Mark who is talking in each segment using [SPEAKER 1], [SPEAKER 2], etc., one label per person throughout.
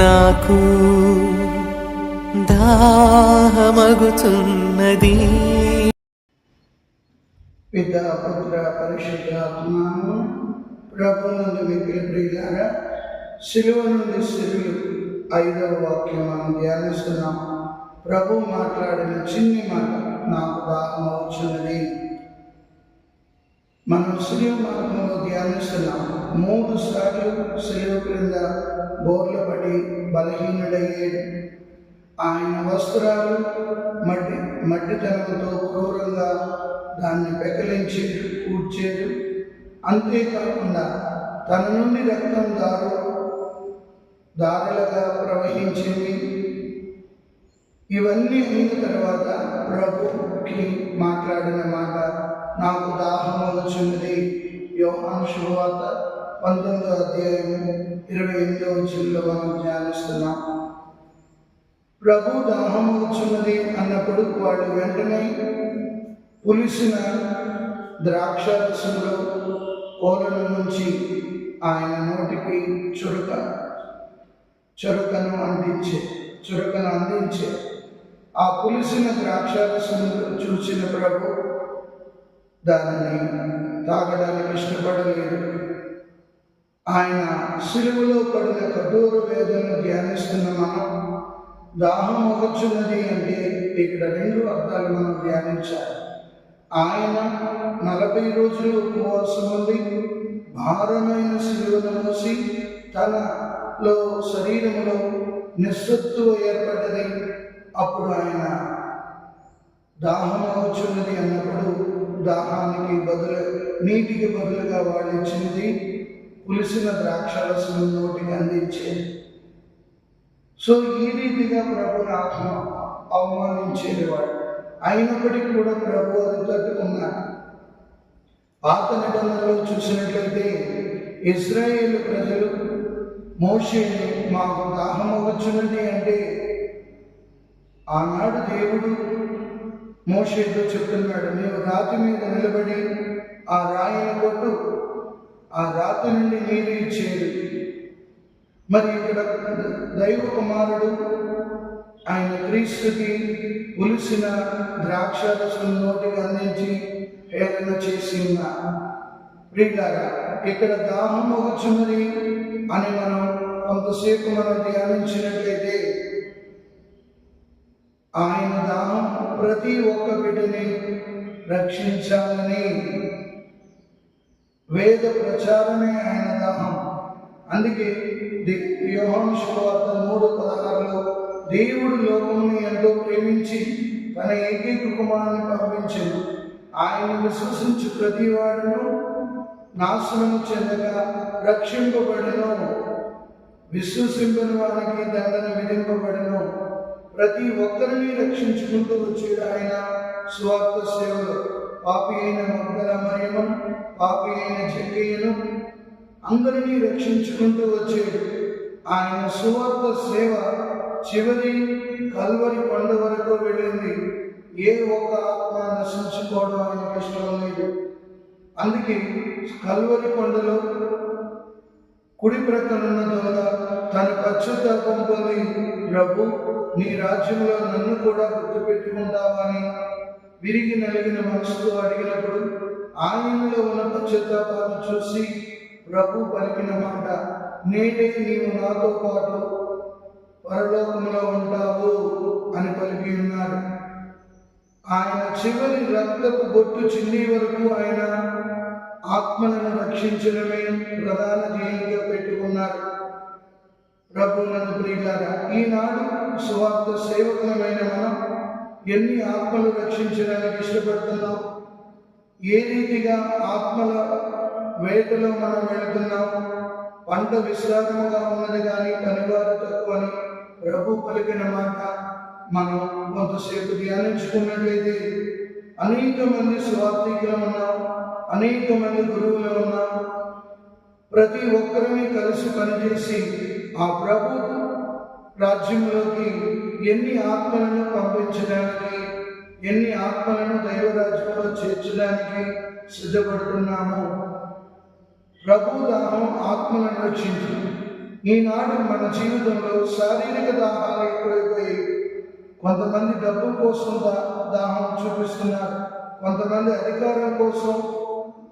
[SPEAKER 1] నాకు దాహమగుతున్నది.
[SPEAKER 2] పిత పుత్ర పరిశుద్ధ ఆత్మాను ప్రభునందు మిగిలి ప్రియులారా శిలువ నుండి శిలులు ఐదవ వాక్యం మనం ధ్యానిస్తున్నాం. ప్రభు మాట్లాడిన చిన్ని మాట నాకు దాహం అవుతున్నది మనం శిలువ మార్గంలో ధ్యానిస్తున్నాం మూడు సార్లు శిలువ క్రింద బోర్లు పడి బలహీనుడయ్యే ఆయన వస్త్రాలు మట్టి మట్టితనంతో క్రూరంగా దాన్ని పెకలించి కూర్చేడు అంతేకాకుండా తన నుండి రక్తం దారు దారులుగా ప్రవహించింది ఇవన్నీ అయిన తర్వాత ప్రభుకి మాట్లాడిన మాట నాకు దా శుభవార్త పంతొమ్మిదో అధ్యాయం ఇరవై ఎనిమిదో వచ్చిలో మనం ధ్యానిస్తున్నాం. ప్రభు దాహం వచ్చున్నది అన్నప్పుడు వాడు వెంటనే పులిసిన ద్రాక్ష రసంలో కోలను నుంచి ఆయన నోటికి చురుక చురుకను అందించే చురుకను అందించే. ఆ పులిసిన ద్రాక్ష రసం చూసిన ప్రభు దానిని తాగడానికి ఇష్టపడలేదు. ఆయన సిలువలో పడిన కఠోర వేదనను ధ్యానిస్తున్న మనం దాహం వచ్చున్నది అంటే ఇక్కడ రెండు అర్థాలు మనం ధ్యానించాలి. ఆయన నలభై రోజులు ఉపవాసం ఉండి భారమైన శిలువను మోసి తనలో శరీరంలో నిస్సత్తువ ఏర్పడ్డది. అప్పుడు ఆయన దాహం వచ్చున్నది అన్నప్పుడు దాహానికి బదులు నీటికి బదులుగా వాళ్ళు పులిసిన ద్రాక్షరసం నోటికి అందించేది సో ఈ రీతిగా ప్రభుని ఆత్మ అవమానించేది వాడు. అయినప్పటికీ కూడా ప్రభు అది తట్టుకున్నారు పాత నిబంధనలో చూసినట్లయితే ఇజ్రాయేల్ ప్రజలు మోషేని మాకు దాహం వచ్చినది అంటే ఆనాడు దేవుడు మోషేతో చెప్తున్నాడు నీవు రాతి మీద ఆ రాయిని కొట్టు. ఆ రాతి నుండి నీరు ఇచ్చేది. మరి ఇక్కడ దైవ కుమారుడు ఆయన క్రీస్తుకి ఉలిసిన ద్రాక్షరసం నోటికి అందించి హేళన చేసి ఉన్నా. ప్రియులారా ఇక్కడ దాహం వచ్చున్నది అని మనం కొంతసేపు మనం ధ్యానించినట్లయితే ఆయన దాహం ప్రతి ఒక్క బిడ్డని రక్షించాలని వేద ప్రచారమే ఆయన దాహం. అందుకే యోహాను శుభవార్త మూడు పదహారులో దేవుడు లోకముని ఎంతో ప్రేమించి తన ఏకైక కుమారుని పంపించాడు ఆయన విశ్వసించు ప్రతి వాడును నాశనం చెందగా రక్షింపబడను. విశ్వసింపని వారికి దండన విధింపబడను. ప్రతి ఒక్కరిని రక్షించుకుంటూ వచ్చేది ఆయన స్వార్థ సేవలు. పాపి అయిన మగ్ధల మరియమను పాపి అయిన జగ్గయ్యను అందరినీ రక్షించుకుంటూ వచ్చేది ఆయన సువార్త సేవ. చివరి కల్వరి పండు వరకు వెళ్ళింది. ఏ ఒక్క ఆత్మ నశించుకోవడం ఆయనకి ఇష్టం లేదు. అందుకే కల్వరి కొండలో కుడి ప్రక్కనున్న దొంగ తన పశ్చాత్తాపం పొంది ప్రభు నీ రాజ్యంలో నన్ను కూడా గుర్తుపెట్టుకుంటావని విరిగి నలిగిన మనసుతో అడిగినప్పుడు ఆయనలో ఉన్న పశ్చాత్తాపాన్ని చూసి ప్రభు పలికిన మాట నేనే నీవు నాతో పాటు పరలోకంలో ఉంటావు అని పలికి ఉన్నాడు ఆయన చివరి రక్తపు బొట్టు చిన్ని వరకు ఆయన ఆత్మలను రక్షించడమే ప్రధాన ధ్యేయంగా పెట్టుకున్నారు ప్రభు నన్ను ప్రియులారా ఈనాడు సువార్త సేవకులమైన మనం ఎన్ని ఆత్మలు రక్షించడానికి ఇష్టపడుతున్నాం? ఏ రీతిగా ఆత్మల వేటలో మనం వెళుతున్నాం? పంట విశ్రామగా ఉన్నది కానీ పనివారు తక్కువని ప్రభు పలికిన మాట మనం కొంతసేపు ధ్యానించుకున్నట్లయితే అనేక మంది స్వార్థికులు ఉన్నాం అనేక మంది గురువులు ఉన్నాం ప్రతి ఒక్కరిని కలిసి పనిచేసి ఆ ప్రభు రాజ్యంలోకి ఎన్ని ఆత్మలను పంపించడానికి ఎన్ని ఆత్మలను దైవరాజ్యంలో చేర్చడానికి సిద్ధపడుతున్నామో ప్రభు దాహం ఆత్మలను రక్షించు ఈనాడు మన జీవితంలో శారీరక దాహాలు ఎక్కువైపోయి కొంతమంది డబ్బు కోసం దా దాహం చూపిస్తున్నారు. కొంతమంది అధికారం కోసం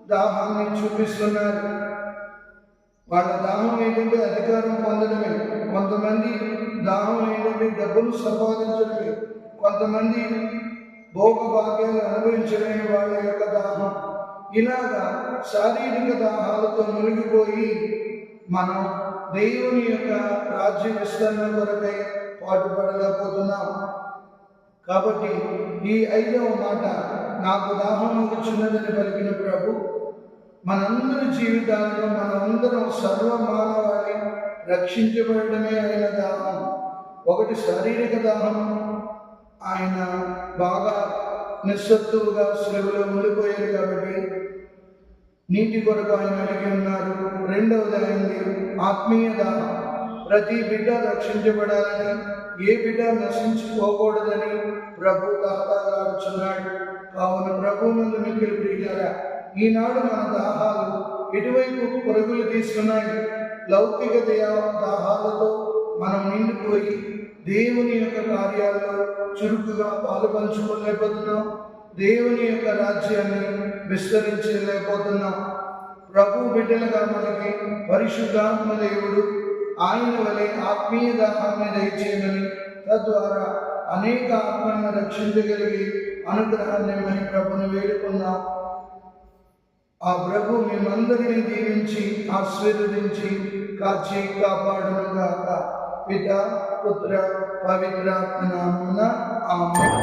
[SPEAKER 2] దాహాన్ని చూపిస్తున్నారు. వాళ్ళ దాహం ఏంటంటే అధికారం పొందడమే. కొంతమంది దాహం ఏంటంటే డబ్బులు సంపాదించడమే. కొంతమంది భోగ భాగ్యాలు అనుభవించడమే వాళ్ళ యొక్క దాహం. ఇలాగా శారీరక దాహాలతో మునిగిపోయి మనం దేవుని యొక్క రాజ్య విస్తరణ కొరకై పాటుపడలేకపోతున్నాం. కాబట్టి ఈ ఐదవ మాట నాకు దాహం వచ్చినదని పలికిన ప్రభు మనందరి జీవితాల్లో మనందరం సర్వ రక్షించబడమే ఆయన దాహం. ఒకటి శారీరక దాహం. ఆయన బాగా నిస్సత్తువుగా సెలవులో ఉండిపోయారు కాబట్టి నీటి కొరకు ఆయన అడిగి ఉన్నారు. రెండవది అయింది ఆత్మీయ దాహం. ప్రతి బిడ్డ రక్షించబడాలని ఏ బిడ్డ నశించుకోకూడదని ప్రభు తాతాడుచున్నాడు కావున ప్రభు ముందు మిక్కిలి ప్రియులారా ఈనాడు మన దాహాలు ఎటువైపు పరుగులు తీసుకున్నాయి? లౌకిక దయా దాహాలతో మనం నిండిపోయి దేవుని యొక్క కార్యాల్లో చురుకుగా పాలు పంచుకోలేకపోతున్నాం. దేవుని యొక్క రాజ్యాన్ని విస్తరించలేకపోతున్నాం. ప్రభు బిడ్డలుగా మనకి పరిశుద్ధాత్మ దేవుడు ఆయన వలె ఆత్మీయ దాహాన్ని దయచేయమని తద్వారా అనేక ఆత్మలను రక్షించగలిగి అనుగ్రహాన్ని మన ప్రభుని వేడుకున్నాం. ఆ ప్రభు మేమందరినీ దీవించి ఆశీర్వదించి కాచి కాపాడును గాక పిత పుత్ర పవిత్రాత్మ నామమున ఆమేన్.